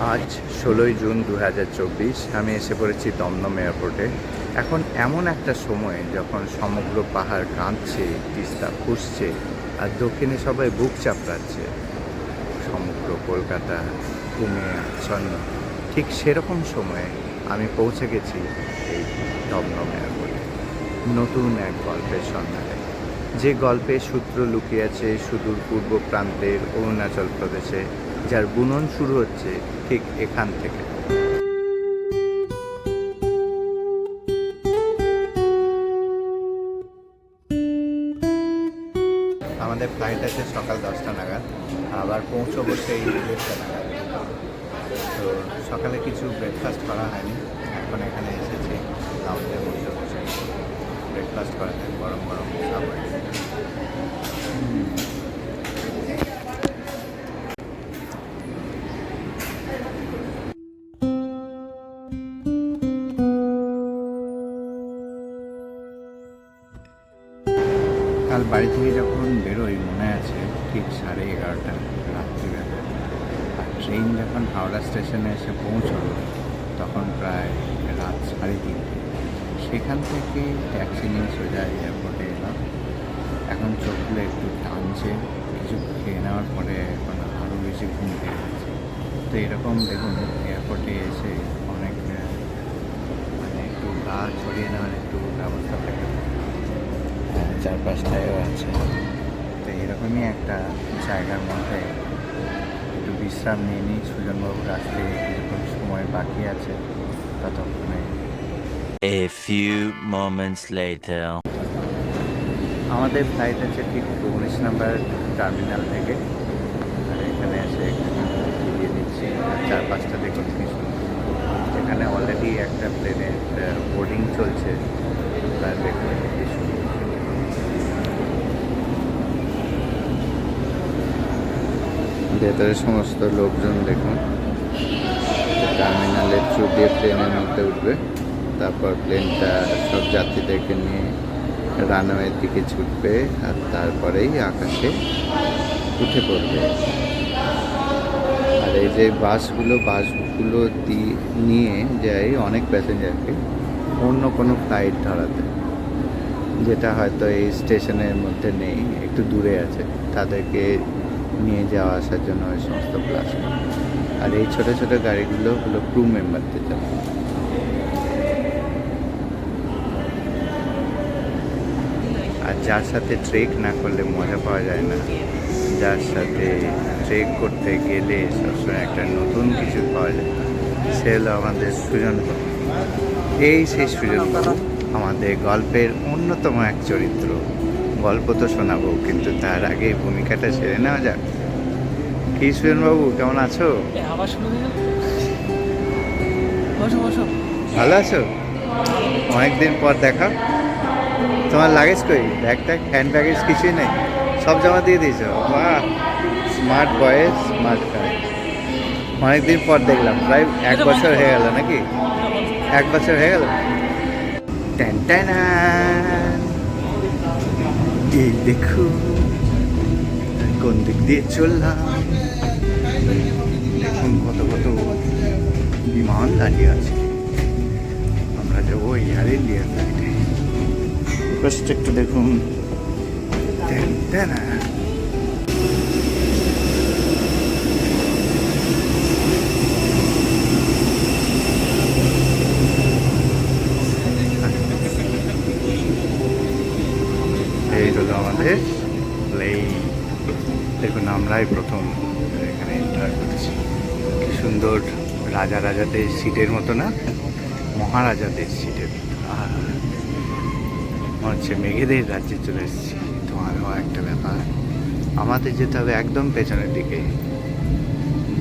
আজ ষোলোই জুন দু হাজার চব্বিশ, আমি এসে পড়েছি দমদম এয়ারপোর্টে। এখন এমন একটা সময় যখন সমগ্র পাহাড় কাঁদছে তিস্তা খুঁজছে, আর দক্ষিণে সবাই বুক চাপড়াচ্ছে। সমগ্র কলকাতা ঘুমে আচ্ছন্ন। ঠিক সেরকম সময়ে আমি পৌঁছে গেছি এই দমদম এয়ারপোর্টে। নতুন এক গল্পের সন্ধানে। যে গল্পে সূত্র লুকিয়ে আছে সুদূর পূর্ব প্রান্তের অরুণাচল প্রদেশে যার বুনন শুরু হচ্ছে ঠিক এখান থেকে। আমাদের ফ্লাইট আছে সকাল দশটা নাগাদ, আবার পৌঁছবো সেই দেড়টা নাগাদ। তো সকালে কিছু ব্রেকফাস্ট করা হয়নি, এখন এখানে এসেছি লাউঞ্জের মধ্যে বসে। ব্রেকফাস্ট করা যায়, গরম গরম খাবার। কাল বাড়ি থেকে যখন বেরোই, মনে আছে ঠিক সাড়ে এগারোটা, রাত্রিবেলা। আর ট্রেন যখন হাওড়া স্টেশনে এসে পৌঁছলো, তখন প্রায় রাত সাড়ে তিনটে। সেখান থেকে ট্যাক্সি নিয়ে সোজা এয়ারপোর্টে এলাম। এখন চোখগুলো একটু টানছে, কিছু খেয়ে নেওয়ার পরে এখন আরও বেশি ঘুম পেয়ে গেছে। তো এরকম দেখুন, এয়ারপোর্টে এসে অনেক মানে একটু গা ছড়িয়ে নেওয়ার একটু ব্যবস্থা থাকে। চারপাশটায়ও আছে। তো এরকমই একটা জায়গার মধ্যে একটু বিশ্রাম নিয়ে নিই। সুজনবাবুর আসতে কিছুক্ষণ সময় বাকি আছে ততক্ষণে। A few moments later. আমাদের ফ্লাইট আছে ঠিক উনিশ নাম্বার টার্মিনাল থেকে। আর এখানে এসে দিয়ে দিচ্ছি আর চারপাশটা দেখুন এখানে অলরেডি একটা প্লেনের বোর্ডিং চলছে। তার দেখুন কি সুন্দর ভেতরে সমস্ত লোকজন দেখুন। টার্মিনালের থ্রু দিয়ে প্লেনের মধ্যে উঠবে। তারপর প্লেনটা সব যাত্রীদেরকে নিয়ে রানওয়ের দিকে ছুটবে আর তারপরেই আকাশে উঠে পড়বে। আর এই যে বাসগুলো বাসগুলো নিয়ে যায় অনেক প্যাসেঞ্জারকে অন্য কোনো ফ্লাইট ধরাতে, যেটা হয়তো এই স্টেশনের মধ্যে নেই, একটু দূরে আছে। তাদেরকে নিয়ে যাওয়া আসার জন্য ওই সমস্ত ক্লাস আর এই ছোট ছোট গাড়িগুলো হলো ক্রু মেম্বারদের জন্য। আর যার সাথে ট্রেক না করলে মজা পাওয়া যায় না। যার সাথে ট্রেক করতে গেলে সবসময় একটা নতুন কিছু পাওয়া যায়। সে হলো আমাদের সুজন এই সেই সুজন আমাদের গল্পের অন্যতম এক চরিত্র। গল্প তো শোনাবো কিন্তু তার আগে ভূমিকাটা সেরে নেওয়া যাক। কি সুজন বাবু কেমন আছো? ভালো আছো? অনেকদিন পর দেখা। তোমার লাগেজ কই? ব্যাগ ট্যাগ হ্যান্ড ব্যাগেজ কিছুই নেই। সব জমা দিয়ে দিয়েছ? বাহ! স্মার্ট বয়েস স্মার্ট গাই অনেকদিন পর দেখলাম প্রায় এক বছর হয়ে গেল নাকি? এক বছর হয়ে গেল? ট্যান ট্যানান। এই দেখো, কোন দিক দিয়ে চললাম। দেখুন কত কত বিমান দাঁড়িয়ে আছে। আমরা যাব এয়ার ইন্ডিয়া ফ্লাইটে একটু দেখুন। ট্যান ট্যানা। এই হলো আমাদের প্লেন দেখুন, আমরাই প্রথম এখানে এন্টার করছি। কি সুন্দর রাজা রাজাদের সিটের মতো না? মহারাজাদের সিটের মনে হচ্ছে মেঘেদের রাজ্যে চলে এসেছি। তোমারও একটা ব্যাপার। আমাদের যেতে হবে একদম পেছনের দিকে।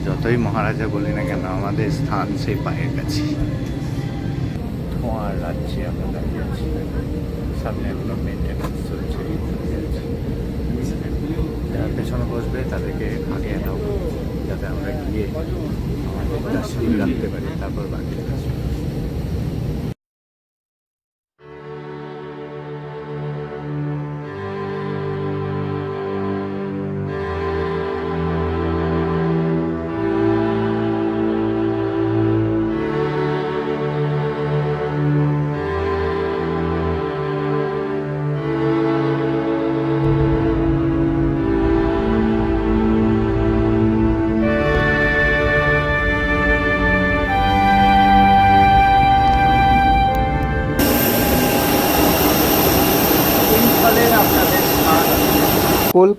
যতই মহারাজা বলি না কেন, আমাদের স্থান সেই পায়ের কাছে। ধোঁয়ার রাজ্যে আমরা দাঁড়িয়ে আছি। সামনে এখনও মেনটেন্যান্স চলছে। যারা পেছনে বসবে তাদেরকে আগে নাও যাতে আমরা গিয়ে আমাদের রাখতে পারি তারপর বাকি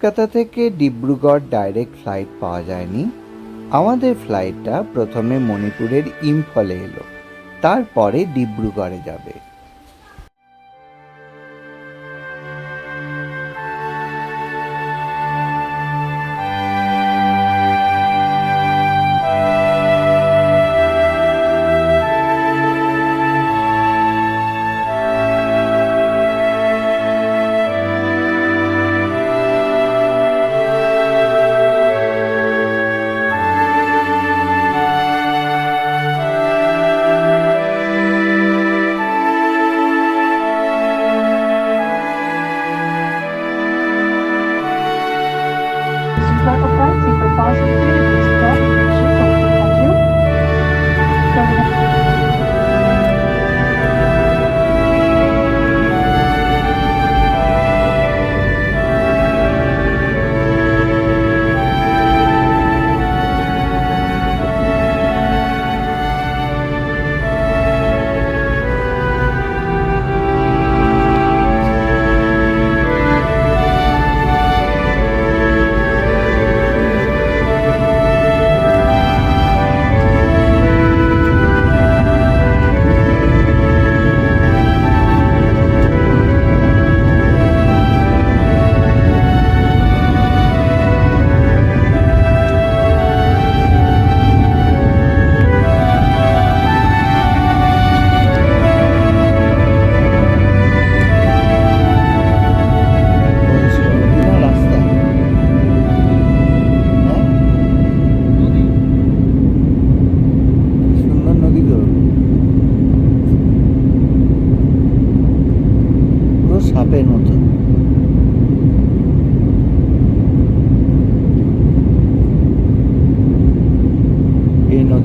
কলকাতা থেকে ডিব্রুগড় ডাইরেক্ট ফ্লাইট পাওয়া যায়নি। আমাদের ফ্লাইটটা প্রথমে মণিপুরের ইম্ফলে এলো, তারপরে ডিব্রুগড়ে যাবে।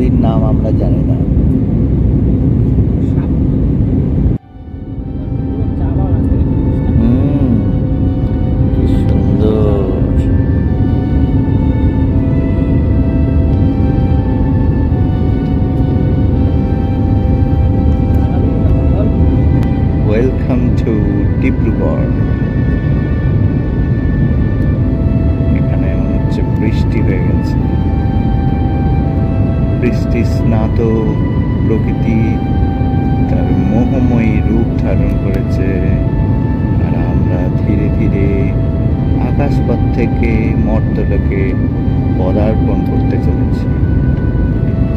নদীর নাম আমরা জানি না। ওয়েলকাম টু ডিব্রুগড় এখানে হচ্ছে বৃষ্টি হয়ে গেছে। বৃষ্টি স্নাত প্রকৃতি, তার মোহময়ী রূপ ধারণ করেছে। আর আমরা ধীরে ধীরে আকাশপথ থেকে মর্তলোকে পদার্পণ করতে চলেছি।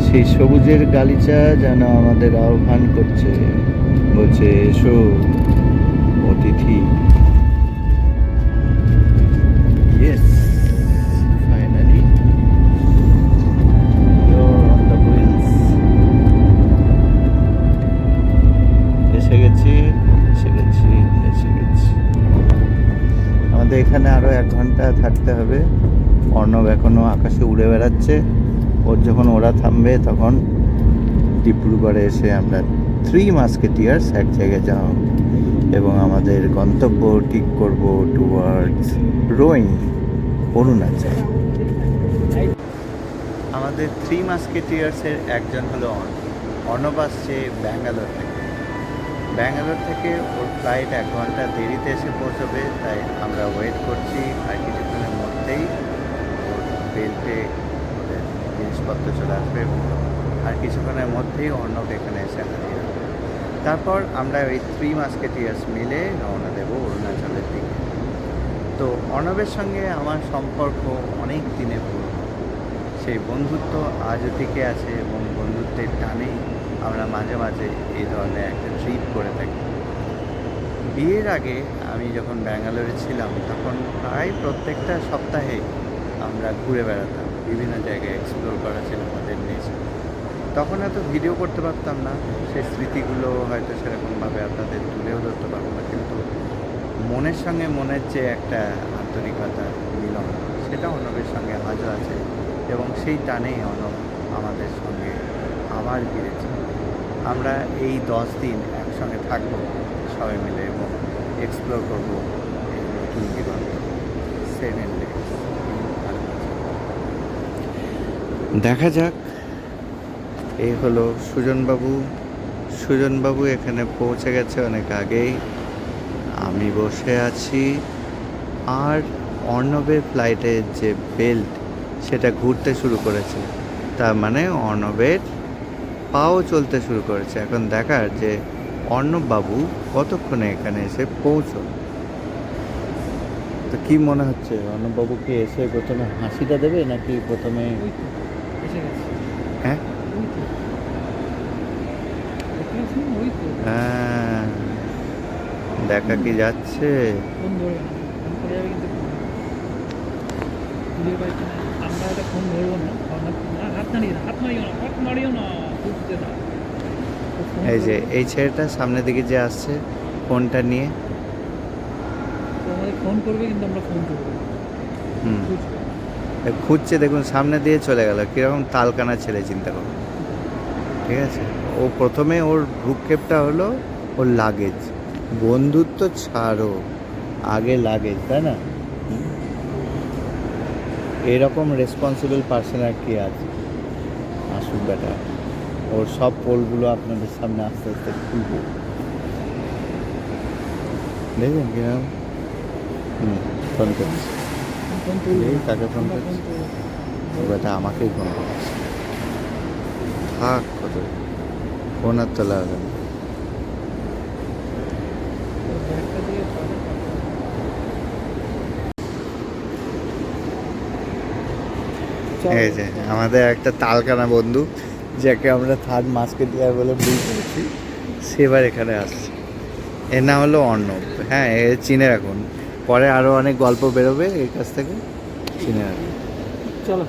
সেই সবুজের গালিচা যেন আমাদের আহ্বান করছে। বলছে, এসো, অতিথি। ইয়েস এখানে আরও এক ঘণ্টা থাকতে হবে। অর্ণব এখনও আকাশে উড়ে বেড়াচ্ছে। ওর যখন ওরা থামবে তখন ডিব্রুগড়ে এসে আমরা থ্রি মাস্কেটিয়ার্স এক জায়গায় যাও এবং আমাদের গন্তব্য ঠিক করব টুয়ার্ডস রোয়িং অরুণাচল। আমাদের থ্রি মাস্কেটিয়ার্সের একজন হলো অর্ণব আসছে ব্যাঙ্গালোর থেকে। ব্যাঙ্গালোর থেকে ওর ফ্লাইট এক ঘণ্টা দেরিতে এসে পৌঁছবে, তাই আমরা ওয়েট করছি। আর কিছুক্ষণের মধ্যেই ওর বেল্টে জিনিসপত্র চলে আসবে আর কিছুক্ষণের মধ্যেই অর্ণব এখানে এসে যাবে তারপর আমরা ওই থ্রি মাস্কেটিয়ার্স মিলে রওনা দেব অরুণাচলের দিকে। তো অর্ণবের সঙ্গে আমার সম্পর্ক অনেক দিনের পুরনো। সেই বন্ধুত্ব আজও টিকে আছে এবং বন্ধুত্বের টানেই আমরা মাঝে মাঝে এই ধরনের একটা ট্রিপ করে থাকি। বিয়ের আগে আমি যখন ব্যাঙ্গালোরে ছিলাম, তখন প্রায় প্রত্যেকটা সপ্তাহে আমরা ঘুরে বেড়াতাম, বিভিন্ন জায়গায় এক্সপ্লোর করা ছিল আমাদের নেচার তখন এত ভিডিও করতে পারতাম না সেই স্মৃতিগুলো হয়তো সেরকমভাবে আপনাদের তুলেও ধরতে পারব না, কিন্তু মনের সঙ্গে মনের যে একটা আন্তরিকতা মিলন, সেটা অর্ণবের সঙ্গে আজও আছে এবং সেই টানেই অনব আমাদের সঙ্গে আবার ফিরেছে আমরা এই দশ দিন একসঙ্গে থাকব, সবাই মিলে এবং এক্সপ্লোর করব নতুন দিগন্ত সেভেন দেখা যাক। এই হলো সুজনবাবু। সুজনবাবু এখানে পৌঁছে গেছে অনেক আগেই। আমি বসে আছি। আর অর্ণবের ফ্লাইটের যে বেল্ট সেটা ঘুরতে শুরু করেছে। তার মানে অর্ণবের পাও চলতে শুরু করেছে। এখন দেখার যে অর্ণব বাবু কতক্ষণে এখানে এসে পৌঁছল? তো কি মনে হচ্ছে? অর্ণব বাবুকে এসে প্রথমে হাসিটা দেবে নাকি প্রথমে হ্যাঁ? হ্যাঁ, দেখা কি যাচ্ছে? আমরা ফোন ধরবো না। হাত নাড়িও না হাত না হাত না। এই যে এই ছেলেটা সামনের দিকে যে আসছে ফোনটা নিয়ে। ফোন করবে কিন্তু আমরা ফোন করব হুম। খুঁজছে দেখুন সামনে দিয়ে চলে গেল। কীরকম তালকানা ছেলে চিন্তা করো। ঠিক আছে? ও প্রথমে ওর ভ্রুক্ষেপটা হলো ওর লাগেজ বন্ধুত্ব ছাড়ো। আগে লাগেজ তাই না? এরকম রেসপন্সিবল পার্সন আর কি আছে? আসুক বেটা। ওর সব পোলগুলো আপনাদের সামনে আস্তে আস্তে খুলবো দেখবেন কীরকম হুম ফোন করছি। কাকে ফোন করছিস? বেটা আমাকেই ফোন করছে। থাক কত ফোন আর তোলা হবে না। এই যে আমাদের একটা তালকানা বন্ধু যাকে আমরা থার্ড মাস্কে ডিয়ার বলে ভুল করেছি সেবার এখানে আসছে। এর নাম হলো অর্ণব। হ্যাঁ এ চিনে রাখুন। পরে আরও অনেক গল্প বেরোবে এর কাছ থেকে। চিনে রাখুন। চলো।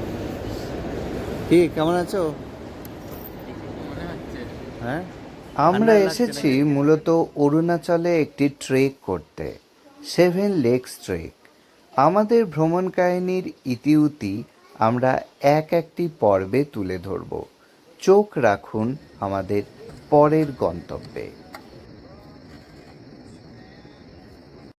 কি কেমন আছো? হ্যাঁ? আমরা এসেছি মূলত অরুণাচলে একটি ট্রেক করতে সেভেন লেকস ট্রেক। আমাদের ভ্রমণ কাহিনীর ইতিউতি আমরা এক একটি পর্বে তুলে ধরব। চোখ রাখুন আমাদের পরের গন্তব্যে।